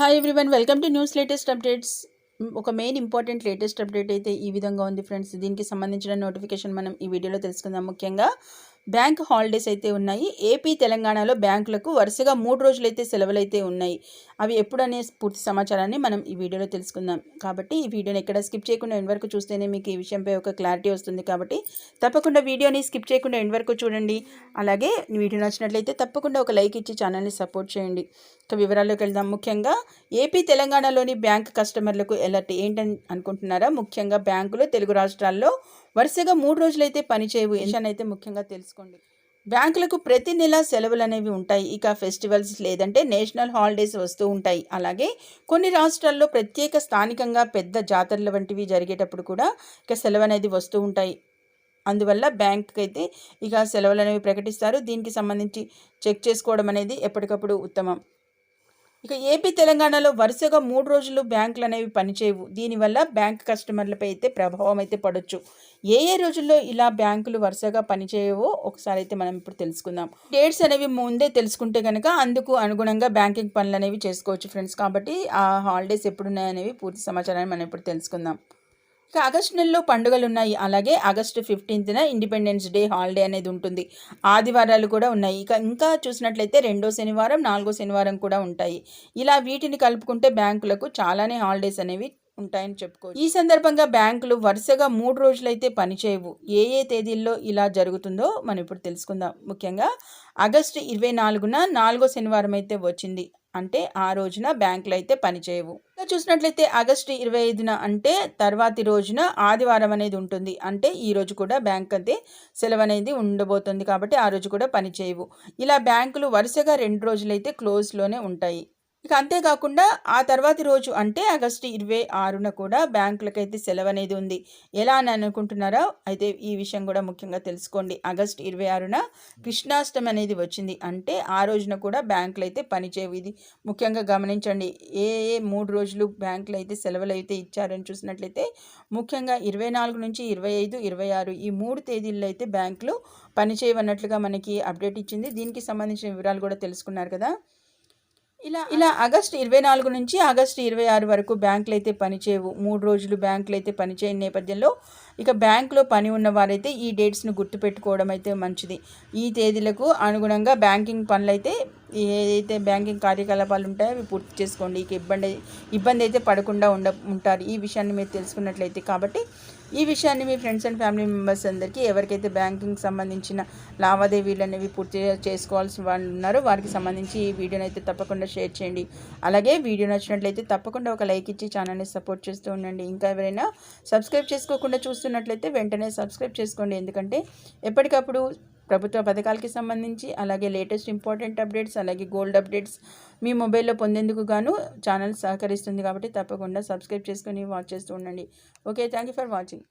Hi everyone welcome to news latest updates ఒక main important latest update అయితే ఈ విధంగా ఉంది ఫ్రెండ్స్ దీనికి సంబంధించిన నోటిఫికేషన్ మనం ఈ వీడియోలో తెలుసుకుందాం. ముఖ్యంగా బ్యాంక్ హాలిడేస్ అయితే ఉన్నాయి. ఏపీ తెలంగాణలో బ్యాంకులకు వరుసగా మూడు రోజులైతే సెలవులు అయితే ఉన్నాయి. అవి ఎప్పుడనే పూర్తి సమాచారాన్ని మనం ఈ వీడియోలో తెలుసుకుందాం. కాబట్టి ఈ వీడియోని ఎక్కడ స్కిప్ చేయకుండా ఎండ్ వరకు చూస్తేనే మీకు ఈ విషయంపై ఒక క్లారిటీ వస్తుంది. కాబట్టి తప్పకుండా వీడియోని స్కిప్ చేయకుండా ఎండ్ వరకు చూడండి. అలాగే వీడియో నచ్చినట్లయితే తప్పకుండా ఒక లైక్ ఇచ్చి ఛానల్ని సపోర్ట్ చేయండి. ఇక వివరాల్లోకి వెళ్దాం. ముఖ్యంగా ఏపీ తెలంగాణలోని బ్యాంక్ కస్టమర్లకు ఎలర్ట్ ఏంటని అనుకుంటున్నారా? ముఖ్యంగా బ్యాంకులు తెలుగు రాష్ట్రాల్లో వరుసగా మూడు రోజులైతే పనిచేయవు చేయవు. అయితే ముఖ్యంగా తెలుసుకోండి. బ్యాంకులకు ప్రతి నెల సెలవులు అనేవి ఉంటాయి. ఇక ఫెస్టివల్స్ లేదంటే నేషనల్ హాలిడేస్ వస్తూ ఉంటాయి. అలాగే కొన్ని రాష్ట్రాల్లో ప్రత్యేక స్థానికంగా పెద్ద జాతరల వంటివి జరిగేటప్పుడు కూడా ఇక సెలవు అనేది వస్తూ ఉంటాయి. అందువల్ల బ్యాంక్కి అయితే ఇక సెలవులు అనేవి ప్రకటిస్తారు. దీనికి సంబంధించి చెక్ చేసుకోవడం అనేది ఎప్పటికప్పుడు ఉత్తమం. ఇక ఏపీ తెలంగాణలో వరుసగా మూడు రోజులు బ్యాంకులు అనేవి పనిచేయవు. దీనివల్ల బ్యాంక్ కస్టమర్లపై అయితే ప్రభావం అయితే పడవచ్చు ఏ ఏ రోజుల్లో ఇలా బ్యాంకులు వరుసగా పనిచేయవో ఒకసారి అయితే మనం ఇప్పుడు తెలుసుకుందాం. డేట్స్ అనేవి ముందే తెలుసుకుంటే కనుక అందుకు అనుగుణంగా బ్యాంకింగ్ పనులు అనేవి చేసుకోవచ్చు ఫ్రెండ్స్. కాబట్టి ఆ హాలిడేస్ ఎప్పుడున్నాయనేవి పూర్తి సమాచారాన్ని మనం ఇప్పుడు తెలుసుకుందాం. ఇక ఆగస్టు నెలలో పండుగలు ఉన్నాయి అలాగే ఆగస్టు ఫిఫ్టీన్త్న ఇండిపెండెన్స్ డే హాలిడే అనేది ఉంటుంది. ఆదివారాలు కూడా ఉన్నాయి. ఇక ఇంకా చూసినట్లయితే రెండో శనివారం నాలుగో శనివారం కూడా ఉంటాయి. ఇలా వీటిని కలుపుకుంటే బ్యాంకులకు చాలానే హాలిడేస్ అనేవి ఉంటాయని చెప్పుకోవచ్చు. ఈ సందర్భంగా బ్యాంకులు వరుసగా మూడు రోజులైతే పనిచేయవు. ఏ ఏ తేదీల్లో ఇలా జరుగుతుందో మనం ఇప్పుడు తెలుసుకుందాం. ముఖ్యంగా ఆగస్టు ఇరవై నాలుగున నాలుగో శనివారం అయితే వచ్చింది. అంటే ఆ రోజున బ్యాంకులు అయితే పనిచేయవు. ఇంకా చూసినట్లయితే ఆగస్టు ఇరవై ఐదున అంటే తర్వాతి రోజున ఆదివారం అనేది ఉంటుంది. అంటే ఈ రోజు కూడా బ్యాంక్ అయితే సెలవు అనేది ఉండబోతుంది కాబట్టి ఆ రోజు కూడా పనిచేయవు. ఇలా బ్యాంకులు వరుసగా రెండు రోజులైతే క్లోజ్లోనే ఉంటాయి. ఇక అంతేకాకుండా ఆ తర్వాతి రోజు అంటే ఆగస్టు ఇరవై ఆరున కూడా బ్యాంకులకైతే సెలవు అనేది ఉంది. ఎలా అని అనుకుంటున్నారో అయితే ఈ విషయం కూడా ముఖ్యంగా తెలుసుకోండి. ఆగస్టు ఇరవై ఆరున కృష్ణాష్టమి అనేది వచ్చింది. అంటే ఆ రోజున కూడా బ్యాంకులు అయితే పనిచేయవు. ఇది ముఖ్యంగా గమనించండి. ఏ ఏ మూడు రోజులు బ్యాంకులు అయితే సెలవులు అయితే ఇచ్చారని చూసినట్లయితే ముఖ్యంగా ఇరవై నాలుగు నుంచి ఇరవై ఐదు ఇరవై ఆరు ఈ మూడు తేదీల్లో అయితే బ్యాంకులు పనిచేయవన్నట్లుగా మనకి అప్డేట్ ఇచ్చింది. దీనికి సంబంధించిన వివరాలు కూడా తెలుసుకున్నారు కదా. ఇలా ఇలా ఆగస్టు ఇరవై నాలుగు నుంచి ఆగస్టు ఇరవై ఆరు వరకు బ్యాంకులు అయితే పనిచేయవు. మూడు రోజులు బ్యాంకులు అయితే పనిచేయని నేపథ్యంలో ఇక బ్యాంకులో పని ఉన్న వారైతే ఈ డేట్స్ను గుర్తుపెట్టుకోవడం అయితే మంచిది. ఈ తేదీలకు అనుగుణంగా బ్యాంకింగ్ పనులు అయితే ఏదైతే బ్యాంకింగ్ కార్యకలాపాలు ఉంటాయో అవి పూర్తి చేసుకోండి. ఇక ఇబ్బంది ఇబ్బంది అయితే పడకుండా ఉండ ఉంటారు. ఈ విషయాన్ని మీరు తెలుసుకున్నట్లయితే కాబట్టి ఈ విషయాన్ని మీ ఫ్రెండ్స్ అండ్ ఫ్యామిలీ మెంబర్స్ అందరికీ ఎవరికైతే బ్యాంకింగ్ సంబంధించిన లావాదేవీలు అనేవి పూర్తి చేసుకోవాల్సిన వాళ్ళు ఉన్నారో వారికి సంబంధించి ఈ వీడియోని అయితే తప్పకుండా షేర్ చేయండి. అలాగే వీడియో నచ్చినట్లయితే తప్పకుండా ఒక లైక్ ఇచ్చి ఛానల్ని సపోర్ట్ చేస్తూ ఉండండి. ఇంకా ఎవరైనా సబ్స్క్రైబ్ చేసుకోకుండా చూస్తున్నట్లయితే వెంటనే సబ్స్క్రైబ్ చేసుకోండి. ఎందుకంటే ఎప్పటికప్పుడు ప్రభుత్వ పథకాలకి సంబంధించి అలాగే లేటెస్ట్ ఇంపార్టెంట్ అప్డేట్స్ అలాగే గోల్డ్ అప్డేట్స్ మీ మొబైల్లో పొందేందుకు గాను ఛానల్ సహకరిస్తుంది కాబట్టి తప్పకుండా సబ్స్క్రైబ్ చేసుకొని వాచ్ చేస్తూ ఉండండి. Okay thank you for watching.